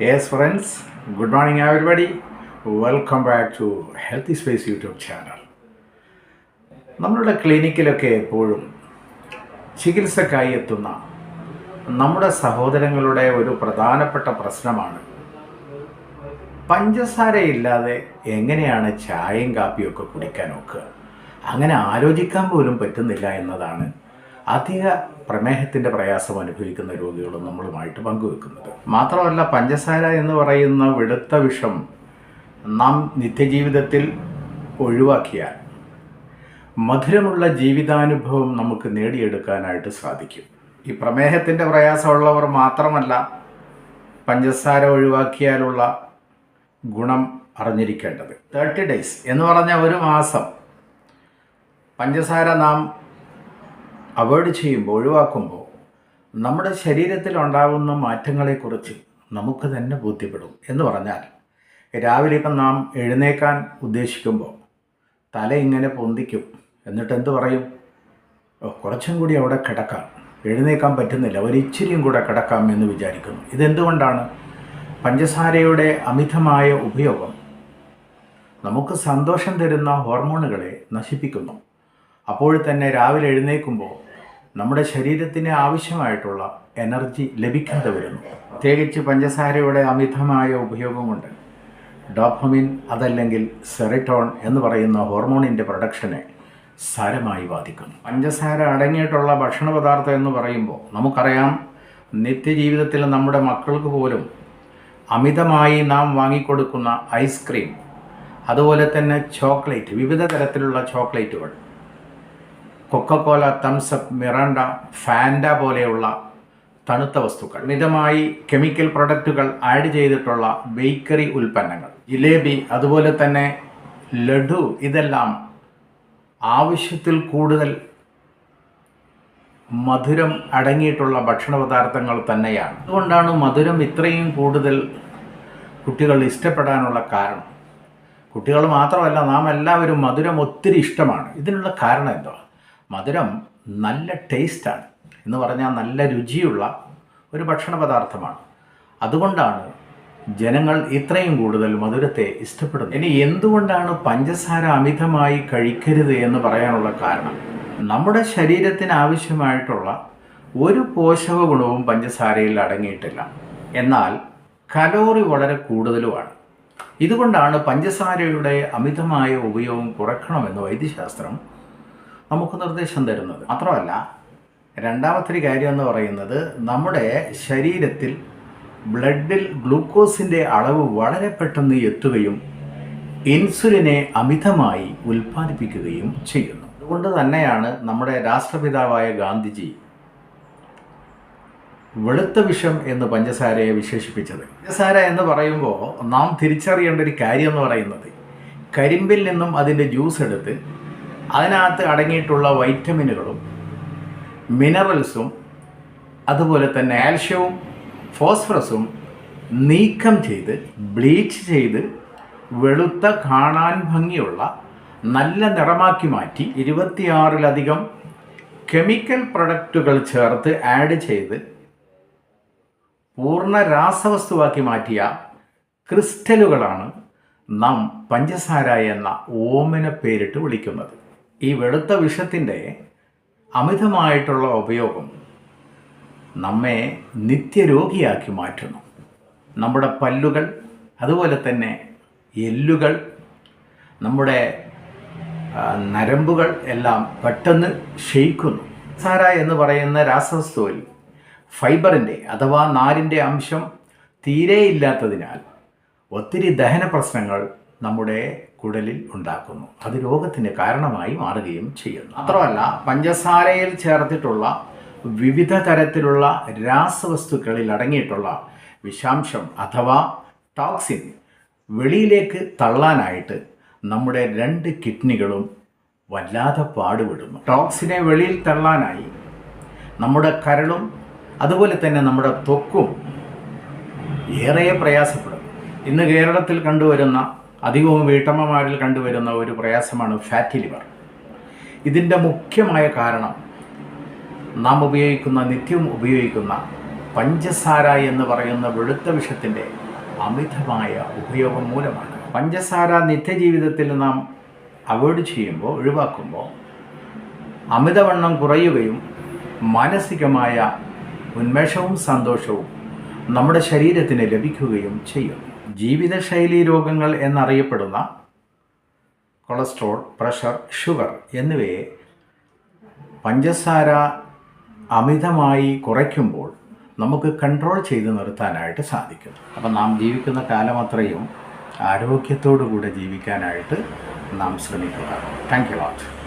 Yes, friends, good morning, everybody. Welcome back to Healthy Space YouTube channel. നമ്മളുടെ ക്ലിനിക്കിലൊക്കെ എപ്പോഴും ചികിത്സക്കായി എത്തുന്ന നമ്മുടെ സഹോദരങ്ങളുടെ ഒരു പ്രധാനപ്പെട്ട പ്രശ്നമാണ് പഞ്ചസാരയില്ലാതെ എങ്ങനെയാണ് ചായയും കാപ്പിയും ഒക്കെ കുടിക്കാൻ നോക്കുക അങ്ങനെ ആലോചിക്കാൻ പോലും പറ്റുന്നില്ല എന്നതാണ് അധിക പ്രമേഹത്തിന്റെ പ്രയാസം അനുഭവിക്കുന്ന രോഗികളും നമ്മളുമായിട്ട് പങ്കുവെക്കുന്നത്. മാത്രമല്ല പഞ്ചസാര എന്ന് പറയുന്ന വെളുത്ത വിഷം നാം നിത്യജീവിതത്തിൽ ഒഴിവാക്കിയാൽ മധുരമുള്ള ജീവിതാനുഭവം നമുക്ക് നേടിയെടുക്കാനായിട്ട് സാധിക്കും. ഈ പ്രമേഹത്തിന്റെ പ്രയാസമുള്ളവർ മാത്രമല്ല പഞ്ചസാര ഒഴിവാക്കിയാലുള്ള ഗുണം അറിഞ്ഞിരിക്കേണ്ടത്. തേർട്ടി ഡേയ്സ് എന്ന് പറഞ്ഞ ഒരു മാസം പഞ്ചസാര നാം അവോയ്ഡ് ചെയ്യുമ്പോൾ ഒഴിവാക്കുമ്പോൾ നമ്മുടെ ശരീരത്തിൽ ഉണ്ടാകുന്ന മാറ്റങ്ങളെക്കുറിച്ച് നമുക്ക് തന്നെ ബോധ്യപ്പെടും എന്ന് പറഞ്ഞാൽ രാവിലെ ഇപ്പം നാം എഴുന്നേക്കാൻ ഉദ്ദേശിക്കുമ്പോൾ തല ഇങ്ങനെ പൊന്തിക്കും. എന്നിട്ട് എന്ത് പറയും? കുറച്ചും കൂടി അവിടെ കിടക്കാം. എഴുന്നേക്കാൻ പറ്റുന്നില്ല. ഒരിച്ചിരിയും കൂടെ കിടക്കാം എന്ന് വിചാരിക്കുന്നു. ഇതെന്തുകൊണ്ടാണ്? പഞ്ചസാരയുടെ അമിതമായ ഉപയോഗം നമുക്ക് സന്തോഷം തരുന്ന ഹോർമോണുകളെ നശിപ്പിക്കുന്നു. അപ്പോൾ തന്നെ രാവിലെ എഴുന്നേൽക്കുമ്പോൾ നമ്മുടെ ശരീരത്തിന് ആവശ്യമായിട്ടുള്ള എനർജി ലഭിക്കാതെ വരുന്നു. പ്രത്യേകിച്ച് പഞ്ചസാരയുടെ അമിതമായ ഉപയോഗമുണ്ട് ഡോപ്പമിൻ അതല്ലെങ്കിൽ സെറിറ്റോൺ എന്ന് പറയുന്ന ഹോർമോണിന്റെ പ്രൊഡക്ഷനെ സാരമായി ബാധിക്കുന്നു. പഞ്ചസാര അടങ്ങിയിട്ടുള്ള ഭക്ഷണ പദാർത്ഥം എന്ന് പറയുമ്പോൾ നമുക്കറിയാം നിത്യജീവിതത്തിൽ നമ്മുടെ മക്കൾക്ക് പോലും അമിതമായി നാം വാങ്ങിക്കൊടുക്കുന്ന ഐസ്ക്രീം അതുപോലെ തന്നെ ചോക്ലേറ്റ് വിവിധ തരത്തിലുള്ള ചോക്ലേറ്റുകൾ coca cola Thums Up Mirinda Fanta പോലെയുള്ള തണുത്ത വസ്തുക്കൾ. മിതമായി കെമിക്കൽ പ്രൊഡക്റ്റുകൾ ആഡ് ചെയ്തിട്ടുള്ള ബേക്കറി ഉൽപ്പന്നങ്ങൾ. ജിലേബി അതുപോലെ തന്നെ ലഡു ഇതെല്ലാം ആവശ്യത്തിൽ കൂടുതൽ മധുരം അടങ്ങിയിട്ടുള്ള ഭക്ഷണ പദാർത്ഥങ്ങൾ തന്നെയാണ്. അതുകൊണ്ടാണ് മധുരം ഇത്രയും കൂടുതൽ കുട്ടികൾ ഇഷ്ടപ്പെടാനുള്ള കാരണം. കുട്ടികൾ മാത്രമല്ല നാം എല്ലാവരും മധുരം ഒത്തിരി ഇഷ്ടമാണ്. ഇതിനുള്ള കാരണം എന്തുവാ? മധുരം നല്ല ടേസ്റ്റാണ്. എന്ന് പറഞ്ഞാൽ നല്ല രുചിയുള്ള ഒരു ഭക്ഷണ പദാർത്ഥമാണ് അതുകൊണ്ടാണ് ജനങ്ങൾ ഇത്രയും കൂടുതൽ മധുരത്തെ ഇഷ്ടപ്പെടുന്നത്. ഇനി എന്തുകൊണ്ടാണ് പഞ്ചസാര അമിതമായി കഴിക്കരുത് എന്ന് പറയാനുള്ള കാരണം? നമ്മുടെ ശരീരത്തിന് ആവശ്യമായിട്ടുള്ള ഒരു പോഷക ഗുണവും പഞ്ചസാരയിൽ അടങ്ങിയിട്ടില്ല. എന്നാൽ കലോറി വളരെ കൂടുതലുമാണ്. ഇതുകൊണ്ടാണ് പഞ്ചസാരയുടെ അമിതമായ ഉപയോഗം കുറയ്ക്കണമെന്ന് വൈദ്യശാസ്ത്രം നമുക്ക് നിർദ്ദേശം തരുന്നത്. മാത്രമല്ല രണ്ടാമത്തെ ഒരു കാര്യം എന്ന് പറയുന്നത് നമ്മുടെ ശരീരത്തിൽ ബ്ലഡിൽ ഗ്ലൂക്കോസിന്റെ അളവ് വളരെ പെട്ടെന്ന് എത്തുകയും ഇൻസുലിനെ അമിതമായി ഉൽപ്പാദിപ്പിക്കുകയും ചെയ്യുന്നു. അതുകൊണ്ട് തന്നെയാണ് നമ്മുടെ രാഷ്ട്രപിതാവായ ഗാന്ധിജി വെളുത്ത വിഷം എന്ന് പഞ്ചസാരയെ വിശേഷിപ്പിച്ചത്. പഞ്ചസാര എന്ന് പറയുമ്പോൾ നാം തിരിച്ചറിയേണ്ട ഒരു കാര്യം എന്ന് പറയുന്നത് കരിമ്പിൽ നിന്നും അതിന്റെ ജ്യൂസ് എടുത്ത് അതിനകത്ത് അടങ്ങിയിട്ടുള്ള വൈറ്റമിനുകളും മിനറൽസും അതുപോലെ തന്നെ ആൽഷ്യവും ഫോസ്ഫറസും നീക്കം ചെയ്ത് ബ്ലീച്ച് ചെയ്ത് വെളുത്ത കാണാൻ ഭംഗിയുള്ള നല്ല നിറമാക്കി മാറ്റി ഇരുപത്തിയാറിലധികം കെമിക്കൽ പ്രൊഡക്റ്റുകൾ ചേർത്ത് ആഡ് ചെയ്ത് പൂർണ രാസവസ്തുവാക്കി മാറ്റിയ ക്രിസ്റ്റലുകളാണ് നാം പഞ്ചസാര എന്ന ഓമന പേരിട്ട് വിളിക്കുന്നത്. ഈ വെളുത്ത വിഷത്തിന്റെ അമിതമായിട്ടുള്ള ഉപയോഗം നമ്മെ നിത്യരോഗിയാക്കി മാറ്റുന്നു. നമ്മുടെ പല്ലുകൾ അതുപോലെ തന്നെ എല്ലുകൾ നമ്മുടെ നരമ്പുകൾ എല്ലാം പെട്ടെന്ന് ക്ഷയിക്കുന്നു. സാര എന്ന് പറയുന്ന രാസവസ്തുവിൽ ഫൈബറിന്റെ അഥവാ നാരിന്റെ അംശം തീരെ ഇല്ലാത്തതിനാൽ ഒത്തിരി ദഹന പ്രശ്നങ്ങൾ നമ്മുടെ കുടലിൽ ഉണ്ടാക്കുന്നു. അത് രോഗത്തിന് കാരണമായി മാറുകയും ചെയ്യുന്നു. മാത്രമല്ല പഞ്ചസാരയിൽ ചേർത്തിട്ടുള്ള വിവിധ തരത്തിലുള്ള രാസവസ്തുക്കളിൽ അടങ്ങിയിട്ടുള്ള വിഷാംശം അഥവാ ടോക്സിൻ വെളിയിലേക്ക് തള്ളാനായിട്ട് നമ്മുടെ രണ്ട് കിഡ്നികളും വല്ലാതെ പാടുപെടുന്നു. ടോക്സിനെ വെളിയിൽ തള്ളാനായി നമ്മുടെ കരളും അതുപോലെ തന്നെ നമ്മുടെ തൊക്കും ഏറെ പ്രയാസപ്പെടും ഇന്ന് കേരളത്തിൽ കണ്ടുവരുന്ന അധികവും വീട്ടമ്മമാരിൽ കണ്ടുവരുന്ന ഒരു പ്രയാസമാണ് ഫാറ്റി ലിവർ. ഇതിന്റെ മുഖ്യമായ കാരണം നാം ഉപയോഗിക്കുന്ന നിത്യം ഉപയോഗിക്കുന്ന പഞ്ചസാര എന്ന് പറയുന്ന വെളുത്ത വിഷത്തിന്റെ അമിതമായ ഉപയോഗം മൂലമാണ്. പഞ്ചസാര നിത്യജീവിതത്തിൽ നാം അവോയ്ഡ് ചെയ്യുമ്പോൾ ഒഴിവാക്കുമ്പോൾ അമിതവണ്ണം കുറയുകയും മാനസികമായ ഉന്മേഷവും സന്തോഷവും നമ്മുടെ ശരീരത്തിന് ലഭിക്കുകയും ചെയ്യും. ജീവിതശൈലി രോഗങ്ങൾ എന്നറിയപ്പെടുന്ന കൊളസ്ട്രോൾ പ്രഷർ ഷുഗർ എന്നിവയെ പഞ്ചസാര അമിതമായി കുറയ്ക്കുമ്പോൾ നമുക്ക് കൺട്രോൾ ചെയ്ത് നിർത്താനായിട്ട് സാധിക്കും. അപ്പം നാം ജീവിക്കുന്ന കാലം അത്രയും ആരോഗ്യത്തോടു കൂടെ ജീവിക്കാനായിട്ട് നാം ശ്രമിക്കുക. Thank you lot